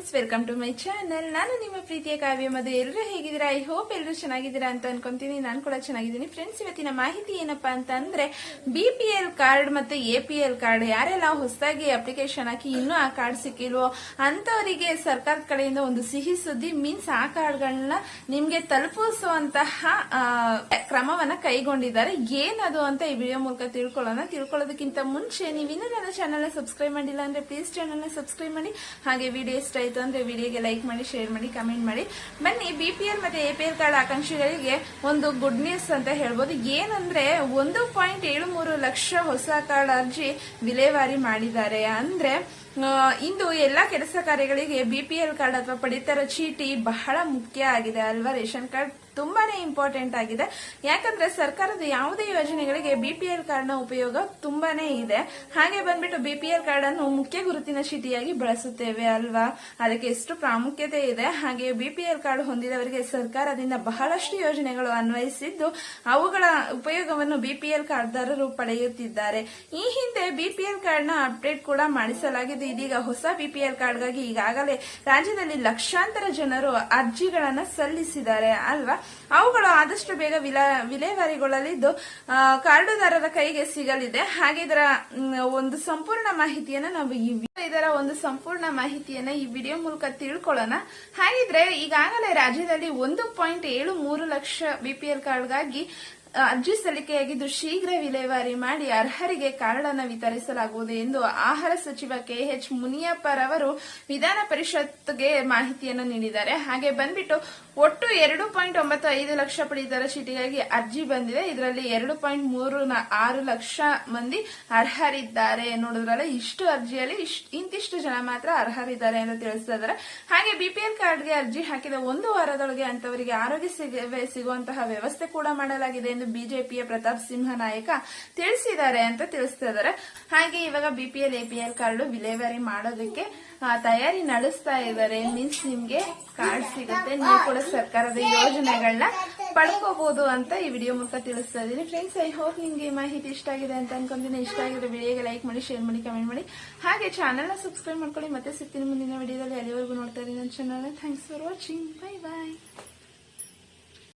Friends welcome to my channel ನಾನು ನಿಮ್ಮ ಪ್ರೀತಿಯ ಕಾವ್ಯ ಮದು ಎಲ್ಲರೂ ಹೇಗಿದ್ದೀರಾ? ಐ ಹೋಪ್ ಎಲ್ಲರೂ ಚೆನ್ನಾಗಿದ್ದೀರಾ ಅಂತ ಅನ್ಕೊಂತೀನಿ. ನಾನು ಕೂಡ ಚೆನ್ನಾಗಿದ್ದೀನಿ. ಫ್ರೆಂಡ್ಸ್ ಇವತ್ತಿನ ಮಾಹಿತಿ ಏನಪ್ಪಾ ಅಂತ ಅಂದ್ರೆ ಬಿ ಪಿ ಎಲ್ ಕಾರ್ಡ್ ಮತ್ತೆ ಎ ಪಿ ಎಲ್ ಕಾರ್ಡ್ ಯಾರೆಲ್ಲ ಹೊಸದಾಗಿ ಅಪ್ಲಿಕೇಶನ್ ಹಾಕಿ ಇನ್ನೂ ಆ ಕಾರ್ಡ್ ಸಿಕ್ಕಿಲ್ವೋ ಅಂತವರಿಗೆ ಸರ್ಕಾರದ ಕಡೆಯಿಂದ ಒಂದು ಸಿಹಿ ಸುದ್ದಿ ಮೀನ್ಸ್ ಆ ಕಾರ್ಡ್ಗಳನ್ನ ನಿಮ್ಗೆ ತಲುಪಿಸುವಂತಹ ಕ್ರಮವನ್ನ ಕೈಗೊಂಡಿದ್ದಾರೆ. ಏನದು ಅಂತ ಈ ವಿಡಿಯೋ ಮೂಲಕ ತಿಳ್ಕೊಳ್ಳೋಣ. ತಿಳ್ಕೊಳ್ಳೋದಕ್ಕಿಂತ ಮುಂಚೆ ನೀವು ಇನ್ನೂ ನನ್ನ ಚಾನಲ್ ಸಬ್ಸ್ಕ್ರೈಬ್ ಮಾಡಿಲ್ಲ ಅಂದ್ರೆ ಪ್ಲೀಸ್ ಚಾನಲ್ ಸಬ್ಸ್ಕ್ರೈಬ್ ಮಾಡಿ. ಹಾಗೆ ವಿಡಿಯೋ ಇಷ್ಟ ಆಯ್ತು ಅಂದ್ರೆ ವಿಡಿಯೋಗೆ ಲೈಕ್ ಮಾಡಿ, ಶೇರ್ ಮಾಡಿ, ಕಮೆಂಟ್ ಮಾಡಿ. ಬನ್ನಿ ಬಿ ಪಿ ಎಲ್ ಮತ್ತೆ ಎ ಪಿ ಎಲ್ ಕಾರ್ಡ್ ಆಕಾಂಕ್ಷಿಗಳಿಗೆ ಒಂದು ಗುಡ್ ನ್ಯೂಸ್ ಅಂತ ಹೇಳ್ಬೋದು. ಏನಂದ್ರೆ ಒಂದು ಪಾಯಿಂಟ್ ಏಳು ಮೂರು ಲಕ್ಷ ಹೊಸ ಕಾರ್ಡ್ ಅರ್ಜಿ ವಿಲೇವಾರಿ ಮಾಡಿದ್ದಾರೆ. ಅಂದ್ರೆ ಇಂದು ಎಲ್ಲಾ ಕೆಲಸ ಕಾರ್ಯಗಳಿಗೆ ಬಿಪಿಎಲ್ ಕಾರ್ಡ್ ಅಥವಾ ಪಡಿತರ ಚೀಟಿ ಬಹಳ ಮುಖ್ಯ ಆಗಿದೆ ಅಲ್ವಾ ರೇಷನ್ ಕಾರ್ಡ್? ತುಂಬಾನೇ ಇಂಪಾರ್ಟೆಂಟ್ ಆಗಿದೆ. ಯಾಕಂದ್ರೆ ಸರ್ಕಾರದ ಯಾವುದೇ ಯೋಜನೆಗಳಿಗೆ ಬಿಪಿಎಲ್ ಕಾರ್ಡ್ನ ಉಪಯೋಗ ತುಂಬಾನೇ ಇದೆ. ಹಾಗೆ ಬಂದ್ಬಿಟ್ಟು ಬಿಪಿಎಲ್ ಕಾರ್ಡ್ ಅನ್ನು ಮುಖ್ಯ ಗುರುತಿನ ಚೀಟಿಯಾಗಿ ಬಳಸುತ್ತೇವೆ ಅಲ್ವಾ? ಅದಕ್ಕೆ ಎಷ್ಟು ಪ್ರಾಮುಖ್ಯತೆ ಇದೆ. ಹಾಗೆ ಬಿಪಿಎಲ್ ಕಾರ್ಡ್ ಹೊಂದಿದವರಿಗೆ ಸರ್ಕಾರದಿಂದ ಬಹಳಷ್ಟು ಯೋಜನೆಗಳು ಅನ್ವಯಿಸಿದ್ದು ಅವುಗಳ ಉಪಯೋಗವನ್ನು ಬಿಪಿಎಲ್ ಕಾರ್ಡ್ದಾರರು ಪಡೆಯುತ್ತಿದ್ದಾರೆ. ಈ ಹಿಂದೆ ಬಿಪಿಎಲ್ ಕಾರ್ಡ್ನ ಅಪ್ಡೇಟ್ ಕೂಡ ಮಾಡಿಸಲಾಗಿದ್ದು ಇದೀಗ ಹೊಸ ಬಿಪಿಎಲ್ ಕಾರ್ಡ್ಗಾಗಿ ಈಗಾಗಲೇ ರಾಜ್ಯದಲ್ಲಿ ಲಕ್ಷಾಂತರ ಜನರು ಅರ್ಜಿಗಳನ್ನ ಸಲ್ಲಿಸಿದ್ದಾರೆ ಅಲ್ವಾ? ಅವುಗಳು ಆದಷ್ಟು ಬೇಗ ವಿಲ- ವಿಲೇವಾರಿಗೊಳ್ಳಲಿದ್ದು ಕಾರ್ಡುದಾರರ ಕೈಗೆ ಸಿಗಲಿದೆ. ಹಾಗೆ ಇದರ ಒಂದು ಸಂಪೂರ್ಣ ಮಾಹಿತಿಯನ್ನ ನಾವು ಈ ಇದರ ಒಂದು ಸಂಪೂರ್ಣ ಮಾಹಿತಿಯನ್ನ ಈ ವಿಡಿಯೋ ಮೂಲಕ ತಿಳ್ಕೊಳ್ಳೋಣ. ಹಾಗಿದ್ರೆ ಈಗಾಗಲೇ ರಾಜ್ಯದಲ್ಲಿ ಒಂದು ಪಾಯಿಂಟ್ ಏಳು ಮೂರು ಲಕ್ಷ ಬಿಪಿಎಲ್ ಕಾರ್ಡ್ಗಾಗಿ ಅರ್ಜಿ ಸಲ್ಲಿಕೆಯಾಗಿದ್ದು ಶೀಘ್ರ ವಿಲೇವಾರಿ ಮಾಡಿ ಅರ್ಹರಿಗೆ ಕಾರ್ಡ್ ಅನ್ನು ವಿತರಿಸಲಾಗುವುದು ಎಂದು ಆಹಾರ ಸಚಿವ ಕೆಎಚ್ ಮುನಿಯಪ್ಪರವರು ವಿಧಾನ ಪರಿಷತ್ಗೆ ಮಾಹಿತಿಯನ್ನು ನೀಡಿದ್ದಾರೆ. ಹಾಗೆ ಬಂದ್ಬಿಟ್ಟು ಒಟ್ಟು ಎರಡು ಪಾಯಿಂಟ್ ಒಂಬತ್ತು ಐದು ಲಕ್ಷ ಪಡಿತರ ಚೀಟಿಗಾಗಿ ಅರ್ಜಿ ಬಂದಿದೆ. ಇದರಲ್ಲಿ ಎರಡು ಪಾಯಿಂಟ್ ಮೂರು ಆರು ಲಕ್ಷ ಮಂದಿ ಅರ್ಹರಿದ್ದಾರೆ ನೋಡಿದ್ರಲ್ಲ ಇಷ್ಟು ಅರ್ಜಿಯಲ್ಲಿ ಇಂತಿಷ್ಟು ಜನ ಮಾತ್ರ ಅರ್ಹರಿದ್ದಾರೆ ಅಂತ ತಿಳಿಸ್ತಾ ಹಾಗೆ ಬಿಪಿಎಲ್ ಕಾರ್ಡ್ಗೆ ಅರ್ಜಿ ಹಾಕಿದ ಒಂದು ವಾರದೊಳಗೆ ಅಂತವರಿಗೆ ಆರೋಗ್ಯ ಸೇವೆ ಸಿಗುವಂತಹ ವ್ಯವಸ್ಥೆ ಕೂಡ ಮಾಡಲಾಗಿದೆ. ಎಂದು ಬಿಜೆಪಿಯ ಪ್ರತಾಪ್ ಸಿಂಹ ನಾಯಕ ತಿಳಿಸಿದ್ದಾರೆ ಅಂತ ತಿಳಿಸ್ತಾ ಇದ್ದಾರೆ. ಹಾಗೆ ಇವಾಗ ಬಿಪಿಎಲ್ ಎಪಿಎಲ್ ಕಾರ್ಡ್ ವಿಲೇವಾರಿ ಮಾಡೋದಕ್ಕೆ ತಯಾರಿ ನಡೆಸ್ತಾ ಇದ್ದಾರೆ. ಮೀನ್ಸ್ ನಿಮ್ಗೆ ಕಾರ್ಡ್ ಸಿಗುತ್ತೆ. ನೀವು ಕೂಡ ಸರ್ಕಾರದ ಯೋಜನೆಗಳನ್ನ ಪಡ್ಕೋಬಹುದು ಅಂತ ಈ ವಿಡಿಯೋ ಮೂಲಕ ತಿಳಿಸ್ತಾ ಇದ್ದೀನಿ. ಫ್ರೆಂಡ್ಸ್ ಐ ಹೋಪ್ ನಿಮ್ಗೆ ಮಾಹಿತಿ ಇಷ್ಟ ಆಗಿದೆ ಅಂತ ಅನ್ಕೊಂತೀನಿ. ಇಷ್ಟ ಆಗಿದ್ರೆ ವಿಡಿಯೋಗೆ ಲೈಕ್ ಮಾಡಿ ಶೇರ್ ಮಾಡಿ ಕಮೆಂಟ್ ಮಾಡಿ. ಹಾಗೆ ಚಾನಲ್ನ ಸಬ್ಸ್ಕ್ರೈಬ್ ಮಾಡ್ಕೊಳ್ಳಿ. ಮತ್ತೆ ಸಿಗ್ತೀನಿ ಮುಂದಿನ ವಿಡಿಯೋದಲ್ಲಿ ಅಲ್ಲಿವರೆಗೂ ನೋಡ್ತಾ ಇದ್ದೀನಿ ನನ್ನ channel thanks for watching bye bye